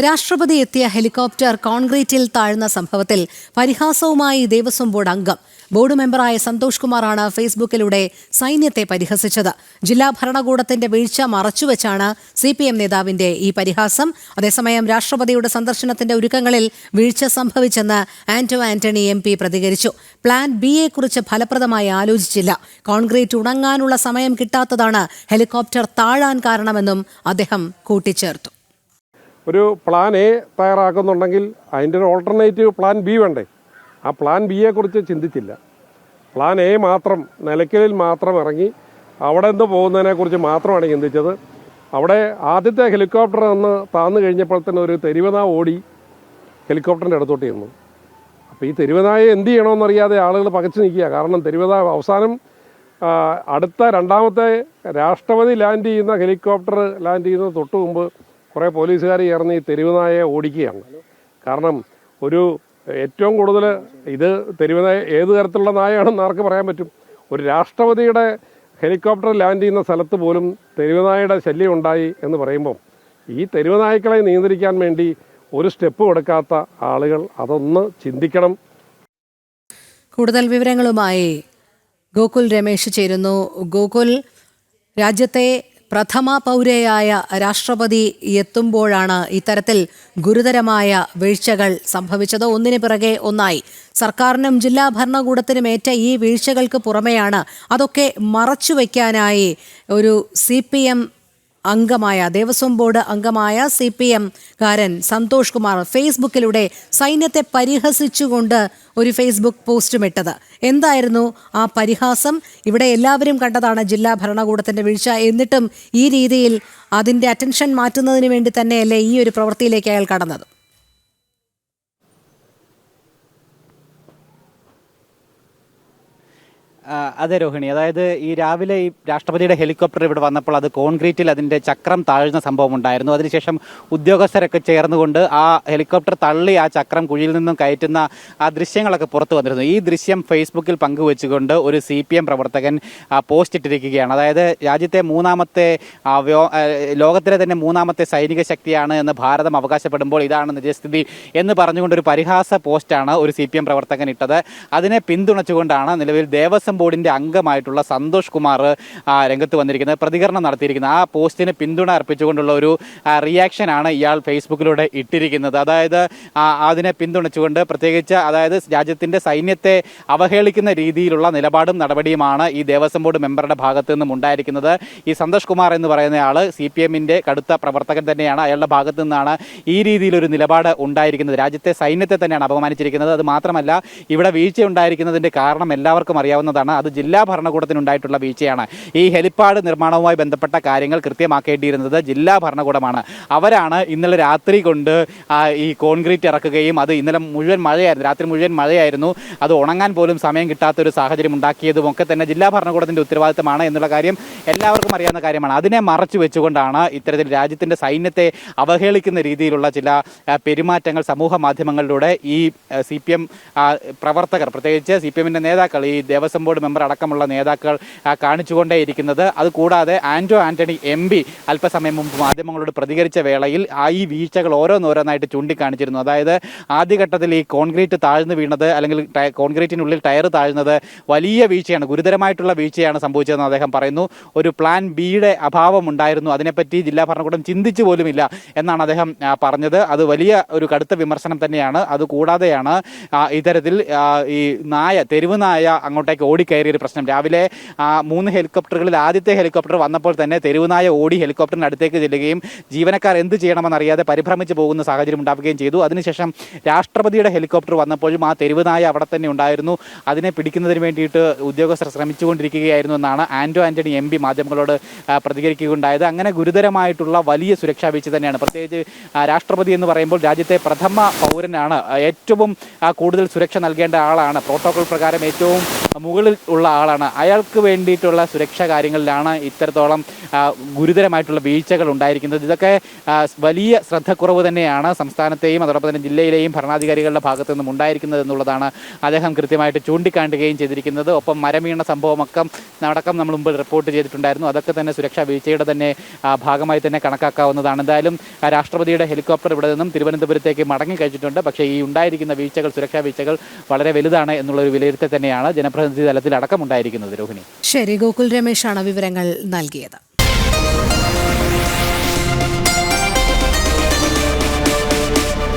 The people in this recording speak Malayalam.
രാഷ്ട്രപതി എത്തിയ ഹെലികോപ്റ്റർ കോൺക്രീറ്റിൽ താഴ്ന്ന സംഭവത്തിൽ പരിഹാസവുമായി ദേവസ്വം ബോർഡ് അംഗം. ബോർഡ് മെമ്പറായ സന്തോഷ് കുമാറാണ് ഫേസ്ബുക്കിലൂടെ സൈന്യത്തെ പരിഹസിച്ചത്. ജില്ലാ ഭരണകൂടത്തിന്റെ വീഴ്ച മറച്ചുവെച്ചാണ് സി പി എം നേതാവിന്റെ ഈ പരിഹാസം. അതേസമയം രാഷ്ട്രപതിയുടെ സന്ദർശനത്തിന്റെ ഒരുക്കങ്ങളിൽ വീഴ്ച സംഭവിച്ചെന്ന് ആന്റോ ആന്റണി എം പി പ്രതികരിച്ചു. പ്ലാൻ ബിയെക്കുറിച്ച് ഫലപ്രദമായി ആലോചിച്ചില്ല. കോൺക്രീറ്റ് ഉണങ്ങാനുള്ള സമയം കിട്ടാത്തതാണ് ഹെലികോപ്റ്റർ താഴാൻ കാരണമെന്നും അദ്ദേഹം കൂട്ടിച്ചേർത്തു. ഒരു പ്ലാൻ എ തയ്യാറാക്കുന്നുണ്ടെങ്കിൽ അതിന്റെ ഒരു ഓൾട്ടർനേറ്റീവ് പ്ലാൻ ബി വേണ്ടേ? ആ പ്ലാൻ ബിയെ കുറിച്ച് ചിന്തിച്ചില്ല. പ്ലാൻ എ മാത്രം നിലയ്ക്കലിൽ മാത്രം ഇറങ്ങി അവിടെ നിന്ന് പോകുന്നതിനെക്കുറിച്ച് മാത്രമാണ് ചിന്തിച്ചത്. അവിടെ ആദ്യത്തെ ഹെലികോപ്റ്റർ ഒന്ന് താന്നു കഴിഞ്ഞപ്പോൾ തന്നെ ഒരു തെരുവന ഓടി ഹെലികോപ്റ്ററിന്റെ അടുത്തോട്ട് ചെന്നു. അപ്പോൾ ഈ തെരുവനായ എന്ത് ചെയ്യണമെന്നറിയാതെ ആളുകൾ പകച്ചു നിൽക്കുക. കാരണം തെരുവന അവസാനം അടുത്ത രണ്ടാമത്തെ രാഷ്ട്രപതി ലാൻഡ് ചെയ്യുന്ന ഹെലികോപ്റ്റർ ലാൻഡ് ചെയ്യുന്ന തൊട്ട് മുമ്പ് കുറേ പോലീസുകാർ ചേർന്ന് ഈ തെരുവനായെ ഓടിക്കുകയാണ്. കാരണം ഒരു ഏറ്റവും കൂടുതൽ ഇത് തെരുവനായ ഏത് തരത്തിലുള്ള നായയാണെന്ന് ആർക്ക് പറയാൻ പറ്റും? ഒരു രാഷ്ട്രപതിയുടെ ഹെലികോപ്റ്റർ ലാൻഡ് ചെയ്യുന്ന സ്ഥലത്ത് പോലും തെരുവനായയുടെ ശല്യം ഉണ്ടായി എന്ന് പറയുമ്പം ഈ തെരുവനായ്ക്കളെ നിയന്ത്രിക്കാൻ വേണ്ടി ഒരു സ്റ്റെപ്പ് എടുക്കാത്ത ആളുകൾ അതൊന്ന് ചിന്തിക്കണം. കൂടുതൽ വിവരങ്ങളുമായി ഗോകുൽ രമേശ് ചേരുന്നു. ഗോകുൽ രാജ്യത്തെ പ്രഥമ പൗരയായ രാഷ്ട്രപതി എത്തുമ്പോഴാണ് ഇത്തരത്തിൽ ഗുരുതരമായ വീഴ്ചകൾ സംഭവിച്ചത്. ഒന്നിന് പിറകെ ഒന്നായി. സർക്കാരിനും ജില്ലാ ഭരണകൂടത്തിനും ഏറ്റ ഈ വീഴ്ചകൾക്ക് പുറമെയാണ് അതൊക്കെ മറച്ചുവെക്കാനായി ഒരു സി പി എം അംഗമായ ദേവസ്വം ബോർഡ് അംഗമായ സി പി എം കാരൻ സന്തോഷ് കുമാർ ഫേസ്ബുക്കിലൂടെ സൈന്യത്തെ പരിഹസിച്ചുകൊണ്ട് ഒരു ഫേസ്ബുക്ക് പോസ്റ്റും ഇട്ടത്. എന്തായിരുന്നു ആ പരിഹാസം? ഇവിടെ എല്ലാവരും കണ്ടതാണ് ജില്ലാ ഭരണകൂടത്തിന്റെ വീഴ്ച. എന്നിട്ടും ഈ രീതിയിൽ അതിന്റെ അറ്റൻഷൻ മാറ്റുന്നതിന് വേണ്ടി തന്നെയല്ലേ ഈ ഒരു പ്രവൃത്തിയിലേക്ക് അയാൾ കടന്നത്? അതെ രോഹിണി. അതായത് ഈ രാവിലെ ഈ രാഷ്ട്രപതിയുടെ ഹെലികോപ്റ്റർ ഇവിടെ വന്നപ്പോൾ അത് കോൺക്രീറ്റിൽ അതിന്റെ ചക്രം താഴ്ന്ന സംഭവം ഉണ്ടായിരുന്നു. അതിനുശേഷം ഉദ്യോഗസ്ഥരൊക്കെ ചേർന്നുകൊണ്ട് ആ ഹെലികോപ്റ്റർ തള്ളി ആ ചക്രം കുഴിയിൽ നിന്നും കയറ്റുന്ന ആ ദൃശ്യങ്ങളൊക്കെ പുറത്തു വന്നിരുന്നു. ഈ ദൃശ്യം ഫേസ്ബുക്കിൽ പങ്കുവെച്ചുകൊണ്ട് ഒരു സി പി എം പ്രവർത്തകൻ പോസ്റ്റ് ഇട്ടിരിക്കുകയാണ്. അതായത് രാജ്യത്തെ മൂന്നാമത്തെ ലോകത്തിലെ തന്നെ മൂന്നാമത്തെ സൈനിക ശക്തിയാണ് എന്ന് ഭാരതം അവകാശപ്പെടുമ്പോൾ ഇതാണ് നിജസ്ഥിതി എന്ന് പറഞ്ഞുകൊണ്ട് ഒരു പരിഹാസ പോസ്റ്റാണ് ഒരു സി പ്രവർത്തകൻ ഇട്ടത്. അതിനെ പിന്തുണച്ചുകൊണ്ടാണ് നിലവിൽ ദേവസ്വം ബോർഡിന്റെ അംഗമായിട്ടുള്ള സന്തോഷ് കുമാർ രംഗത്ത് വന്നിരിക്കുന്നത് പ്രതികരണം നടത്തിയിരിക്കുന്നത്. ആ പോസ്റ്റിന് പിന്തുണ അർപ്പിച്ചുകൊണ്ടുള്ള ഒരു റിയാക്ഷനാണ് ഇയാൾ ഫേസ്ബുക്കിലൂടെ ഇട്ടിരിക്കുന്നത്. അതായത് അതിനെ പിന്തുണച്ചുകൊണ്ട് പ്രത്യേകിച്ച് അതായത് രാജ്യത്തിന്റെ സൈന്യത്തെ അവഹേളിക്കുന്ന രീതിയിലുള്ള നിലപാടും നടപടിയുമാണ് ഈ ദേവസ്വം ബോർഡ് മെമ്പറുടെ ഭാഗത്തു നിന്നും ഉണ്ടായിരിക്കുന്നത്. ഈ സന്തോഷ് കുമാർ എന്ന് പറയുന്ന ആൾ സി പി എമ്മിന്റെ കടുത്ത പ്രവർത്തകൻ തന്നെയാണ്. അയാളുടെ ഭാഗത്തു നിന്നാണ് ഈ രീതിയിലൊരു നിലപാട് ഉണ്ടായിരിക്കുന്നത്. രാജ്യത്തെ സൈന്യത്തെ തന്നെയാണ് അപമാനിച്ചിരിക്കുന്നത്. അത് മാത്രമല്ല ഇവിടെ വീഴ്ച ഉണ്ടായിരിക്കുന്നതിന്റെ കാരണം എല്ലാവർക്കും അറിയാവുന്നതാണ്. അത് ജില്ലാ ഭരണകൂടത്തിനുണ്ടായിട്ടുള്ള വീഴ്ചയാണ്. ഈ ഹെലിപ്പാഡ് നിർമ്മാണവുമായി ബന്ധപ്പെട്ട കാര്യങ്ങൾ കൃത്യമാക്കേണ്ടിയിരുന്നത് ജില്ലാ ഭരണകൂടമാണ്. അവരാണ് ഇന്നലെ രാത്രി കൊണ്ട് ഈ കോൺക്രീറ്റ് ഇറക്കുകയും അത് ഇന്നലെ മുഴുവൻ മഴയായിരുന്നു. രാത്രി മുഴുവൻ മഴയായിരുന്നു. അത് ഉണങ്ങാൻ പോലും സമയം കിട്ടാത്ത ഒരു സാഹചര്യം ഉണ്ടാക്കിയതും ഒക്കെ തന്നെ ജില്ലാ ഭരണകൂടത്തിന്റെ ഉത്തരവാദിത്തമാണ് എന്നുള്ള കാര്യം എല്ലാവർക്കും അറിയാവുന്ന കാര്യമാണ്. അതിനെ മറച്ചു വെച്ചുകൊണ്ടാണ് ഇത്തരത്തിൽ രാജ്യത്തിന്റെ സൈന്യത്തെ അവഹേളിക്കുന്ന രീതിയിലുള്ള ചില പെരുമാറ്റങ്ങൾ സമൂഹ മാധ്യമങ്ങളിലൂടെ ഈ സി പി എം പ്രവർത്തകർ പ്രത്യേകിച്ച് സി പി എമ്മിന്റെ നേതാക്കൾ ഈ ദേവസ്വം ബോർഡ് മെമ്പർ അടക്കമുള്ള നേതാക്കൾ കാണിച്ചുകൊണ്ടേയിരിക്കുന്നത്. അതുകൂടാതെ ആന്റോ ആന്റണി എം പി അല്പസമയം മുമ്പ് മാധ്യമങ്ങളോട് പ്രതികരിച്ച വേളയിൽ ആ ഈ വീഴ്ചകൾ ഓരോന്നോരോന്നായിട്ട് ചൂണ്ടിക്കാണിച്ചിരുന്നു. അതായത് ആദ്യഘട്ടത്തിൽ ഈ കോൺക്രീറ്റ് താഴ്ന്നു വീണത് അല്ലെങ്കിൽ കോൺക്രീറ്റിനുള്ളിൽ ടയർ താഴ്ന്നത് വലിയ വീഴ്ചയാണ് ഗുരുതരമായിട്ടുള്ള വീഴ്ചയാണ് സംഭവിച്ചതെന്ന് അദ്ദേഹം പറയുന്നു. ഒരു പ്ലാൻ ബിയുടെ അഭാവം ഉണ്ടായിരുന്നു അതിനെപ്പറ്റി ജില്ലാ ഭരണകൂടം ചിന്തിച്ചു പോലുമില്ല എന്നാണ് അദ്ദേഹം പറഞ്ഞത്. അത് വലിയ ഒരു കടുത്ത വിമർശനം തന്നെയാണ്. അതുകൂടാതെയാണ് ഇത്തരത്തിൽ ഈ നായ തെരുവ് നായ അങ്ങോട്ടേക്ക് ഓടിക്കയറിയ ഒരു പ്രശ്നം. രാവിലെ ആ, മൂന്ന് ഹെലികോപ്റ്ററുകളിൽ ആദ്യത്തെ ഹെലികോപ്റ്റർ വന്നപ്പോൾ തന്നെ തെരുവുനായ ഓടി ഹെലികോപ്റ്ററിന് അടുത്തേക്ക് ചെല്ലുകയും ജീവനക്കാർ എന്ത് ചെയ്യണമെന്നറിയാതെ പരിഭ്രമിച്ച് പോകുന്ന സാഹചര്യം ഉണ്ടാവുകയും ചെയ്തു. അതിനുശേഷം രാഷ്ട്രപതിയുടെ ഹെലികോപ്റ്റർ വന്നപ്പോഴും ആ തെരുവുനായ അവിടെ തന്നെ ഉണ്ടായിരുന്നു. അതിനെ പിടിക്കുന്നതിന് വേണ്ടിയിട്ട് ഉദ്യോഗസ്ഥർ ശ്രമിച്ചുകൊണ്ടിരിക്കുകയായിരുന്നു എന്നാണ് ആന്റോ ആന്റണി എം പി മാധ്യമങ്ങളോട് പ്രതികരിക്കുകയുണ്ടായത്. അങ്ങനെ ഗുരുതരമായിട്ടുള്ള വലിയ സുരക്ഷാ വീഴ്ച തന്നെയാണ്. പ്രത്യേകിച്ച് രാഷ്ട്രപതി എന്ന് പറയുമ്പോൾ രാജ്യത്തെ പ്രഥമ പൗരനാണ്. ഏറ്റവും കൂടുതൽ സുരക്ഷ നൽകേണ്ട ആളാണ്. പ്രോട്ടോകോൾ പ്രകാരം ഏറ്റവും മുകളിൽ ഉള്ള ആളാണ്. അയാൾക്ക് വേണ്ടിയിട്ടുള്ള സുരക്ഷാ കാര്യങ്ങളിലാണ് ഇത്തരത്തോളം ഗുരുതരമായിട്ടുള്ള വീഴ്ചകൾ ഉണ്ടായിരിക്കുന്നത്. ഇതൊക്കെ വലിയ ശ്രദ്ധക്കുറവ് തന്നെയാണ് സംസ്ഥാനത്തെയും അതോടൊപ്പം തന്നെ ജില്ലയിലെയും ഭരണാധികാരികളുടെ ഭാഗത്തു നിന്നും ഉണ്ടായിരിക്കുന്നത് എന്നുള്ളതാണ് അദ്ദേഹം കൃത്യമായിട്ട് ചൂണ്ടിക്കാണ്ടുകയും ചെയ്തിരിക്കുന്നത്. ഒപ്പം മരം വീണ സംഭവമൊക്കെ അടക്കം നമ്മൾ മുമ്പ് റിപ്പോർട്ട് ചെയ്തിട്ടുണ്ടായിരുന്നു. അതൊക്കെ തന്നെ സുരക്ഷാ വീഴ്ചയുടെ തന്നെ ഭാഗമായി തന്നെ കണക്കാക്കാവുന്നതാണ്. എന്തായാലും രാഷ്ട്രപതിയുടെ ഹെലികോപ്റ്റർ ഇവിടെ നിന്നും തിരുവനന്തപുരത്തേക്ക് മടങ്ങി കഴിച്ചിട്ടുണ്ട്. പക്ഷേ ഈ ഉണ്ടായിരിക്കുന്ന വീഴ്ചകൾ സുരക്ഷാ വീഴ്ചകൾ വളരെ വലുതാണ് എന്നുള്ളൊരു വിലയിരുത്തൽ തന്നെയാണ്. ജനപ്രതിനിധി തലത്തിൽ അടക്കം ഉണ്ടായിരിക്കുന്നത് രോഹിണി. ശരി ഗോകുൽ രമേശാണ് വിവരങ്ങൾ നൽകിയത്.